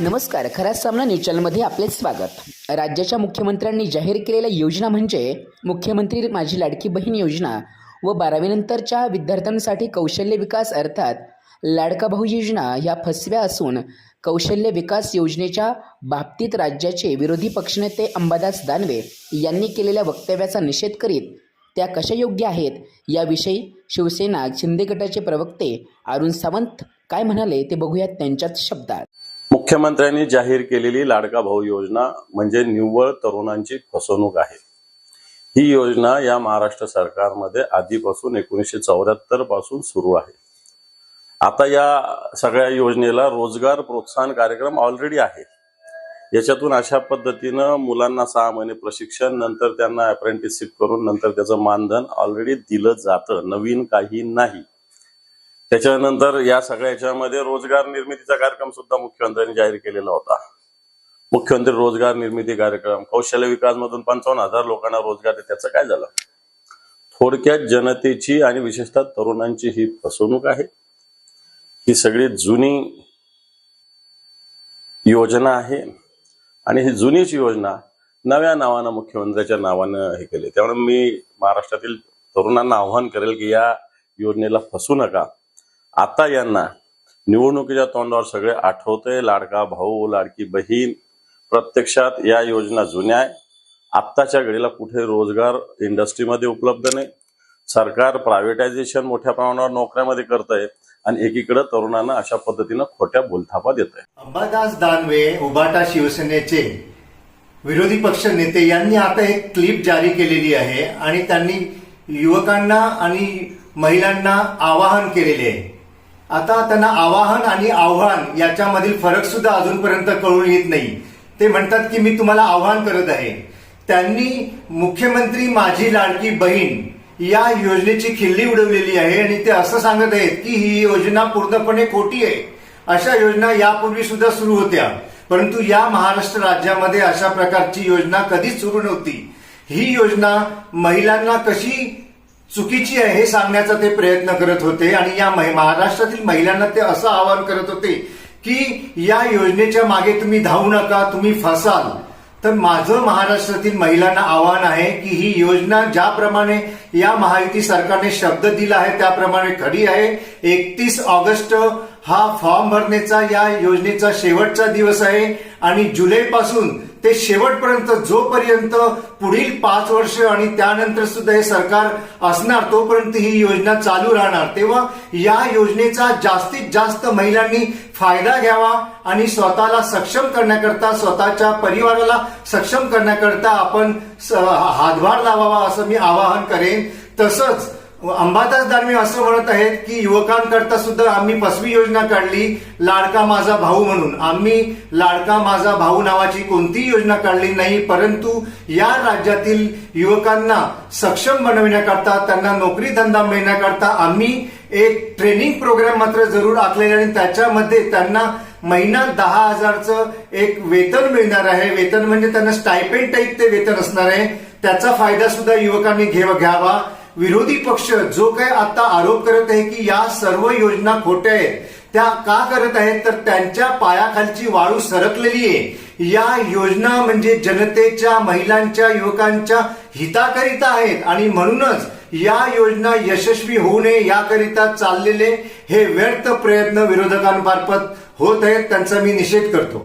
नमस्कार. खरा सामना न्यूज चॅनलमध्ये आपले स्वागत. राज्याच्या मुख्यमंत्र्यांनी जाहीर केलेल्या योजना म्हणजे मुख्यमंत्री माझी लाडकी बहीण योजना व बारावीनंतरच्या विद्यार्थ्यांसाठी कौशल्य विकास अर्थात लाडका भाऊ योजना ह्या फसव्या असून कौशल्य विकास योजनेच्या बाबतीत राज्याचे विरोधी पक्षनेते अंबादास दानवे यांनी केलेल्या वक्तव्याचा निषेध करीत त्या कशा योग्य आहेत याविषयी शिवसेना शिंदे गटाचे प्रवक्ते अरुण सावंत काय म्हणाले ते बघूयात त्यांच्याच शब्दात. मुख्यमंत्र्यांनी जाहीर केलेली लाडका भाऊ योजना म्हणजे निव्वळ तरुणांची फसवणूक आहे. ही योजना या महाराष्ट्र सरकारमध्ये आधीपासून एकोणीसशे चौऱ्याहत्तरपासून सुरू आहे. आता या सगळ्या योजनेला रोजगार प्रोत्साहन कार्यक्रम ऑलरेडी आहे याच्यातून अशा पद्धतीनं मुलांना सहा महिने प्रशिक्षण नंतर त्यांना अप्रेंटिसशिप करून नंतर त्याचं मानधन ऑलरेडी दिलं जातं. नवीन काही नाही. त्याच्यानंतर या सगळ्या याच्यामध्ये रोजगार निर्मितीचा कार्यक्रम सुद्धा मुख्यमंत्र्यांनी जाहीर केलेला होता. मुख्यमंत्री रोजगार निर्मिती कार्यक्रम कौशल्य विकास मधून पंचावन्न हजार लोकांना रोजगार त्याचं काय झालं? थोडक्यात जनतेची आणि विशेषतः तरुणांची ही फसवणूक आहे. ही सगळी जुनी योजना आहे आणि ही जुनीच योजना नव्या नावानं मुख्यमंत्र्याच्या नावानं हे केले. त्यामुळे मी महाराष्ट्रातील तरुणांना आव्हान करेल की या योजनेला फसू नका. आता यांना निवडणुकीच्या तोंडावर सगळे आठवते लाडका भाऊ लाडकी बहीण प्रत्यक्षात या योजना जुन्या आहे. आत्ताच्या घडीला कुठे रोजगार इंडस्ट्रीमध्ये उपलब्ध नाही. सरकार प्रायव्हेटायझेशन मोठ्या प्रमाणावर नोकऱ्यामध्ये करत आहे आणि एकीकडे तरुणांना अशा पद्धतीनं खोट्या बोलथापा देत आहे अंबादास दानवे उबाटा शिवसेनेचे विरोधी पक्ष नेते यांनी आता एक क्लिप जारी केलेली आहे आणि त्यांनी युवकांना आणि महिलांना आवाहन केलेले आहे. आता त्यांना आवाहन आणि आव्हान याच्यामधील फरक सुद्धा अजूनपर्यंत कळून येत नाही. ते म्हणतात की मी तुम्हाला आव्हान करत आहे. त्यांनी मुख्यमंत्री माझी लाडकी बहीण या योजनेची खिल्ली उडवलेली आहे आणि ते असं सांगत आहेत की ही योजना पूर्णपणे खोटी आहे. अशा योजना यापूर्वी सुद्धा सुरू होत्या. परंतु या महाराष्ट्र राज्यामध्ये अशा प्रकारची योजना कधीच सुरू नव्हती. ही योजना महिलांना कशी चुकीची आहे हे सांगण्याचा ते प्रयत्न करत होते आणि या महाराष्ट्रातील महिलांना ते असं आवाहन करत होते की या योजनेच्या मागे तुम्ही धावू नका तुम्ही फसाल. तर माझं महाराष्ट्रातील महिलांना आव्हान आहे की ही योजना ज्याप्रमाणे या महायुती सरकारने शब्द दिला आहे त्याप्रमाणे खरी आहे. एकतीस ऑगस्ट हा फॉर्म भरण्याचा या योजनेचा शेवटचा दिवस आहे आणि जुलैपासून ते शेवटपर्यंत जोपर्यंत पुढील पाच वर्ष आणि त्यानंतर सुद्धा हे सरकार असणार तोपर्यंत ही योजना चालू राहणार. तेव्हा या योजनेचा जास्तीत जास्त महिलांनी फायदा घ्यावा आणि स्वतःला सक्षम करण्याकरता स्वतःच्या परिवाराला सक्षम करण्याकरता आपण हातभार लावावा असं मी आवाहन करेन. तसंच अंबादास दानवे असं म्हणत आहेत की युवकांकरता सुद्धा आम्ही फसवी योजना काढली लाडका माझा भाऊ म्हणून. आम्ही लाडका माझा भाऊ नावाची कोणतीही योजना काढली नाही परंतु या राज्यातील युवकांना सक्षम बनविण्याकरता त्यांना नोकरी धंदा मिळण्याकरता आम्ही एक ट्रेनिंग प्रोग्राम मात्र जरूर आखलेला आणि त्याच्यामध्ये त्यांना महिना दहा हजारचं एक वेतन मिळणार आहे. वेतन म्हणजे त्यांना स्टायपेंड टाईप ते वेतन असणार आहे. त्याचा फायदा सुद्धा युवकांनी घे- घ्यावा. विरोधी पक्ष जो काही आता आरोप करत आहे की या सर्व योजना खोट्या आहेत त्या का करत आहेत तर त्यांच्या पायाखालची वाळू सरकलेली आहे. या योजना म्हणजे जनतेच्या महिलांच्या युवकांच्या हिताकरिता आहेत. आणि म्हणूनच या योजना यशस्वी होऊ नये याकरिता चाललेले हे व्यर्थ प्रयत्न विरोधकांमार्फत होत आहेत त्यांचा मी निषेध करतो.